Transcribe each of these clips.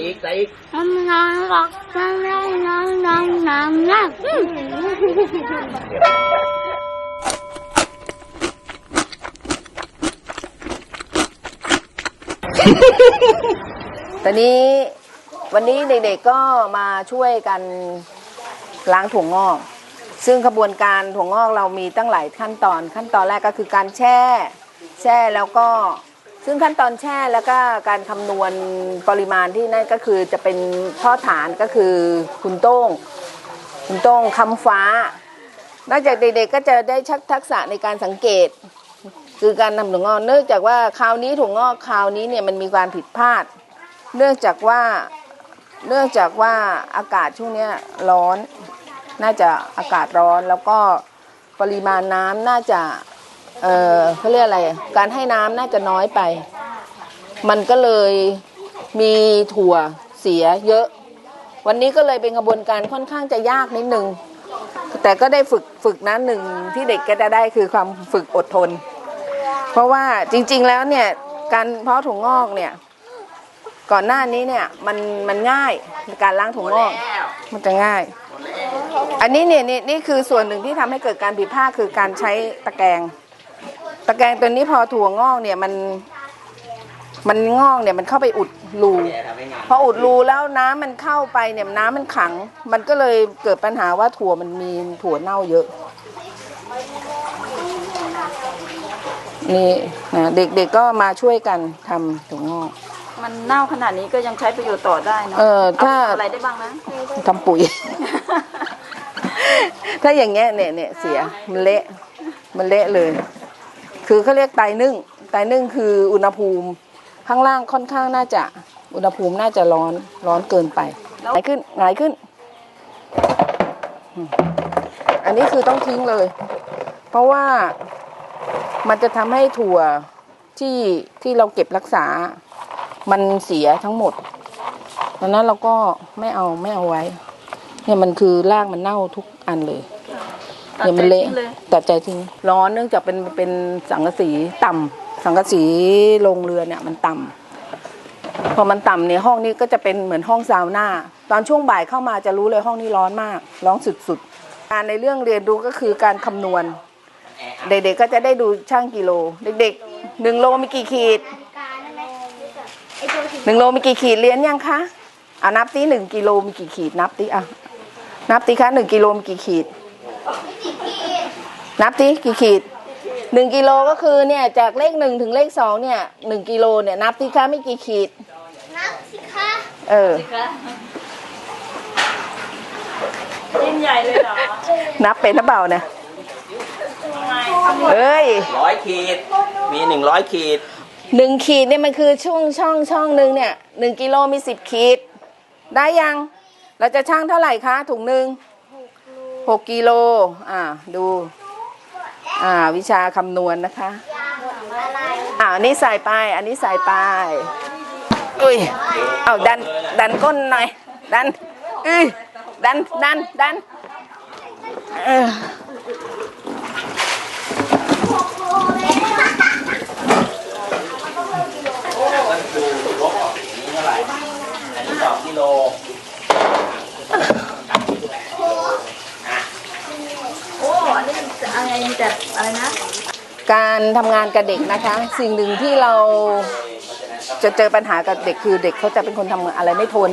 อีกใส่อีกตอนนี้วันนี้เด็กๆก็มาช่วยกันล้างถั่วงอก ซึ่งขบวนการถั่วงอกเรามีตั้งหลายขั้นตอน ขั้นตอนแรกก็คือการแช่ แช่แล้วก็ ซึ่งขั้นตอนแช่แล้วก็การคำนวณปริมาณที่นั่นก็คือจะเป็นท่อฐานก็คือคุณโต้ง คุณโต้งคำฟ้านอกจากเด็กๆก็จะได้ชักทักษะในการสังเกต คือการนำถั่วงอกเนื่องจากว่าคราวนี้ถั่วงอกคราวนี้เนี่ยมันมีความผิดพลาด เนื่องจากว่าเนื่องจากว่าอากาศช่วงนี้ร้อน น่าจะอากาศร้อนแล้วก็ปริมาณน้ำน่าจะ เออเขาเรียกอะไร การให้น้ำน่าจะน้อยไป มันก็เลยมีถั่วเสียเยอะ วันนี้ก็เลยเป็นกระบวนการค่อนข้างจะยากนิดนึง แต่ก็ได้ฝึกฝึกนะหนึ่งที่เด็กก็จะได้คือความฝึกอดทน เพราะว่าจริง ๆแล้วเนี่ยการเพาะถั่วงอกเนี่ย ก่อนหน้านี้เนี่ยมันมันง่ายการล้างถั่วงอก มันจะง่าย อันนี้เนี่ยนี่นี่คือส่วนหนึ่งที่ทำให้เกิดการผิดพลาดคือการใช้ตะแกรง ตะแกรงตัวนี้พอถั่วงอกเนี่ยมัน มันงอกเนี่ยมันเข้าไปอุดรูแกทำให้งานพออุดรูแล้วน้ำมันเข้าไปเนี่ยน้ำมันขัง มันก็เลยเกิดปัญหาว่าถั่วมันมีถั่วเน่าเยอะ นี่นะเด็กๆก็มาช่วยกันทำถั่วงอก มันเน่าขนาดนี้ก็ยังใช้ประโยชน์ต่อได้เนาะเออถ้าเอะไรได้บ้างนะทำปุ๋ย ถ้าอย่างเงี้ยเนี่ยเนี่ยเสียมันเละมันเละเลย คือเขาเรียกไตนึ่งไตนึ่งคืออุณหภูมิข้างล่างค่อนข้างน่าจะอุณหภูมิน่าจะร้อนร้อนเกินไปหงายขึ้นหงายขึ้น อันนี้คือต้องทิ้งเลย เพราะว่ามันจะทำให้ถั่วที่ที่เราเก็บรักษา มันเสียทั้งหมดดังนั้นเราก็ไม่เอาไม่เอาไว้ เนี่ยมันคือรากมันเน่าทุกอันเลย ตัดเนี่ยมันเละใจทิ้งเลยตัดใจทิ้งร้อนเนื่องจากเป็นเป็นสังกะสีต่ำสังกะสีโรงเรือเนี่ยมันต่ำพอมันต่ำเนี่ยห้องนี้ก็จะเป็นเหมือนห้องซาวน่าตอนช่วงบ่ายเข้ามาจะรู้เลยห้องนี้ร้อนมาก ร้อนสุดๆการในเรื่องเรียนรู้ก็คือการคำนวณ เด็กๆก็จะได้ดูช่างกิโล เด็กๆหนึ่งโลมีกี่ขีดหนึ่งโลมีกี่ขีดเรียนยังคะเอานับตีหนึ่งกิโลมีกี่ขีดนับตีอะนับตีคะหนึ่งกิโลมีกี่ขีด นับตีกี่ขีดหนึ่งกิโลก็คือเนี่ยจากเลขหนึ่งถึงเลขสองเนี่ยหนึ่งกิโลเนี่ยนับตีคะไม่กี่ขีด นับสิคะเออยิ่งใหญ่เลยเหรอ นับเป็นหรือเปล่าเนี่ยเอ้ยร้อยขีด มีหนึ่งร้อยขีดหนึ่งขีดเนี่ยมันคือช่องช่องช่องหนึ่งเนี่ยหนึ่งกิโลมีสิบขีด ได้ยัง เราจะช่างเท่าไหร่คะถุงหนึ่ง หกกิโล อ่า ดู อ่า วิชาคำนวณนะคะ อ่าอันนี้ใส่ไป อันนี้ใส่ไป อุ้ย เอาดัน ดันก้นหน่อย ดันอุ้ยดัน ดัน ดัน เออ มันดูลบออกอย่างนี้เท่าไหร่ อันนี้สองกิโล โอ้อันนี้อะไรมีแต่อะไรนะ การ ทำงานกับเด็กนะคะ สิ่งหนึ่งที่เราจะเจอปัญหากับเด็กคือเด็กเขาจะเป็นคนทำอะไรไม่ทน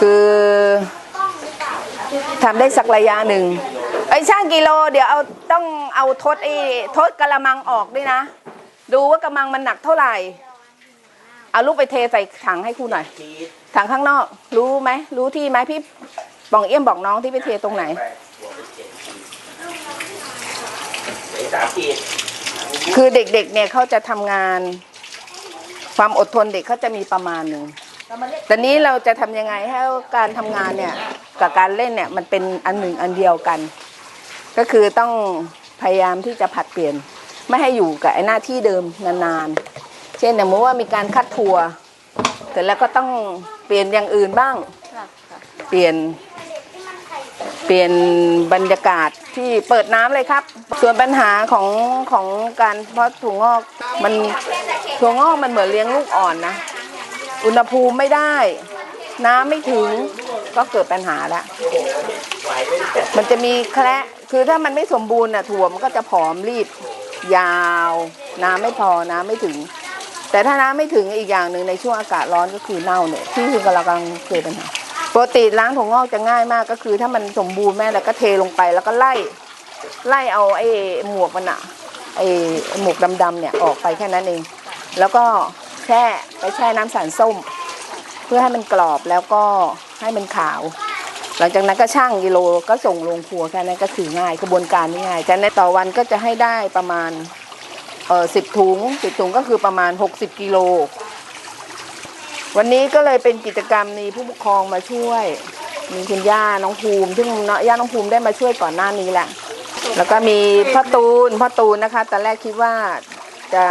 คือทำได้สักระยะหนึ่งไอ้ช่างกิโล เดี๋ยวเอาต้องเอาทดไอ้ทดกระมังออกด้วยนะ ดูว่ากระมังมันหนักเท่าไหร่เอาลูกไปเทใส่ถังให้ครูหน่อยถังข้างนอก รู้ไหมรู้ที่ไหมพี่บองเอี้ยมบอกน้องที่ไปเทตรงไหน ไปบวกเป็นเจ็ดขีดเหลือ สามขีดคือเด็กๆเนี่ยเขาจะทำงาน ความอดทนเด็กเขาจะมีประมาณหนึ่งแต่นี้เราจะทำยังไงให้การทำงานเนี่ยกับการเล่นเนี่ยมันเป็นอันหนึ่งอันเดียวกัน ก็คือต้องพยายามที่จะผลัดเปลี่ยน ไม่ให้อยู่กับไอ้หน้าที่เดิมนานๆ เช่นอย่างเมื่อว่ามีการคัดทัวร์เสร็จแล้วก็ต้องเปลี่ยนอย่างอื่นบ้าง เปลี่ยน เปลี่ยนบรรยากาศที่เปิดน้ำเลยครับ ส่วนปัญหาของของการเพราะถั่วงอกมันถั่วงอกมันเหมือนเลี้ยงลูกอ่อนนะ อุณหภูมิไม่ได้ น้ำไม่ถึงก็เกิดปัญหาละมันจะมีแคระคือถ้ามันไม่สมบูรณ์น่ะถั่วมันก็จะผอมรีบ ยาว น้ำไม่พอน้ำไม่ถึง แต่ถ้าน้ำไม่ถึงอีกอย่างหนึ่งในช่วงอากาศร้อนก็คือเน่าเนี่ยที่คือกำลังเกิดปัญหา ปกติล้างถั่วงอกจะง่ายมากก็คือ ถ้ามันสมบูรณ์แม่แล้วก็เทลงไปแล้วก็ไล่ ไล่เอาไอ้หมวกมันอะไอ้หมวกดำๆเนี่ยออกไปแค่นั้นเอง แล้วก็แช่ไปแช่น้ำสารส้ม เพื่อให้มันกรอบแล้วก็ให้มันขาว หลังจากนั้นก็ช่างกิโลก็ส่งลงครัวแค่นั้นก็คือง่ายกระบวนการนี่ง่ายแต่ในต่อวันก็จะให้ได้ประมาณเออสิบถุงสิบถุงก็คือประมาณ 60กิโล วันนี้ก็เลยเป็นกิจกรรมมีผู้ปกครองมาช่วย มีคุณย่าน้องภูมิ ซึ่งเนาะย่าน้องภูมิได้มาช่วยก่อนหน้านี้แหละ แล้วก็มีพ่อตูนพ่อตูนนะคะตอนแรกคิดว่าจะ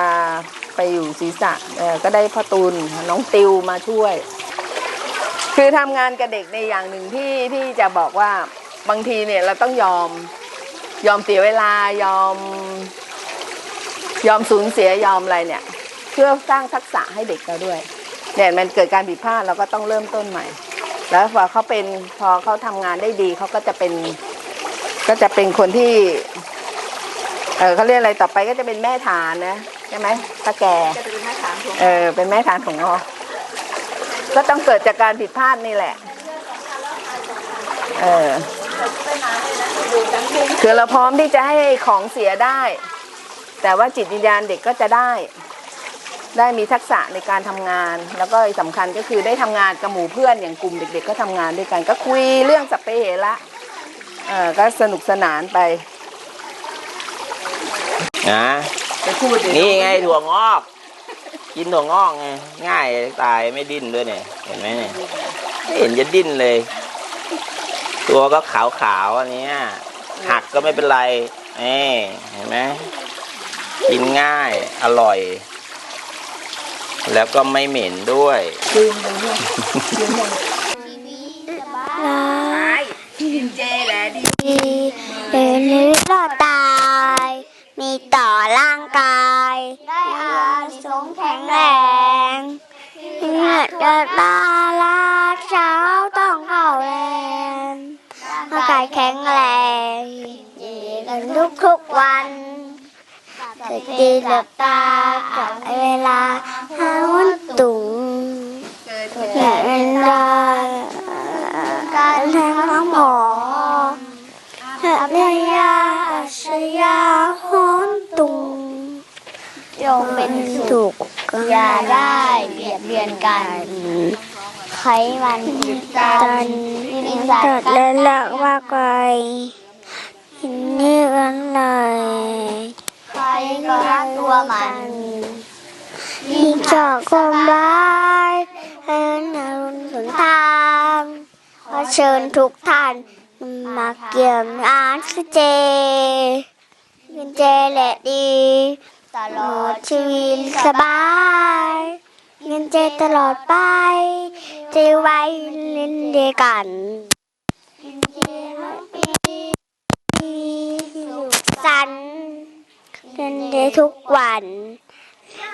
ไปอยู่ศีรษะเออก็ได้พ่อตูนน้องติวมาช่วย คือทำงานกับเด็กในอย่างหนึ่งที่ที่จะบอกว่าบางทีเนี่ยเราต้องยอมยอมเสียเวลายอม ยอมสูญเสียยอมอะไรเนี่ย เพื่อสร้างทักษะให้เด็กเราด้วย เนี่ยมันเกิดการผิดพลาดเราก็ต้องเริ่มต้นใหม่ แล้วพอเขาเป็นพอเขาทำงานได้ดีเขาก็จะเป็น ก็จะเป็นคนที่ เออเขาเรียกอะไรต่อไปก็จะเป็นแม่ฐานนะใช่ไหมถ้าแกจะเป็นแม่ถามถั่วเออเป็นแม่ฐานของงอกก็ต้องเกิดจากการผิดพลาดนี่แหละ เออคือเราพร้อมที่จะให้ของเสียได้ แต่ว่าจิตวิญญาณเด็กก็จะได้ ได้มีทักษะในการทำงาน แล้วก็สำคัญก็คือได้ทำงานกับหมู่เพื่อนอย่างกลุ่มเด็ก ๆ ก็ทำงานด้วยกัน ก็คุยเรื่องสัพเพเหระเออก็สนุกสนานไปนะไปพูดดินี่ไงถั่วงอก กินถั่วงอกไงง่ายตายไม่ดิ้นด้วยเนี่ยเห็นไหมเนี่ยไม่เห็นจะดิ้นเลย ตัวก็ขาวๆอันเนี้ยหักก็ไม่เป็นไรนี่เห็นไหมกินง่ายอร่อย แล้วก็ไม่เหม็นด้วยกินเจแหละดีเดินหรือรอดตาย มีต่อร่างกาย ได้อาสงแข็งแรงเลือดเดินตาลาเช้าต้องเข้าแรงร่างกายแข็งแรงดีกันทุกทุกๆวันสติหลับตากับเวลา ตุงเกิดเห็นได้การแทงน้ำหอหะเนยาชยาฮอนตุงจงเป็นสุขอย่าได้เบียดเบียนกันไขมันจิตจันดินสัตว์และเลิกว่าไกลนี่กันเลยใครก็รักตัวมัน ยิ่งจากความร้ายให้นารุณสุนทางขอ เชิญทุกท่านมาเกี่ยมอ่านสเจกินเจและดีตลอดชีวิตสบายเงินเจตลอดไปเจไว้เล่นเดียกันกินเจให้ปีสุขสันต์เงินเจทุกวัน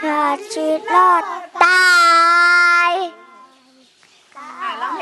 รอดชีวิตรอดตาย อะร้องเพลง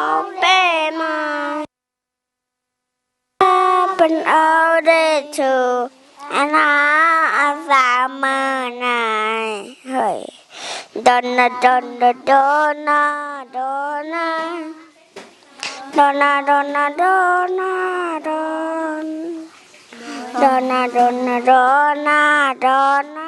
on our all day too. And I found. Hey. Donna, donna, donna, donna. Donna, donna, donna, donna. Donna, donna, donna, donna.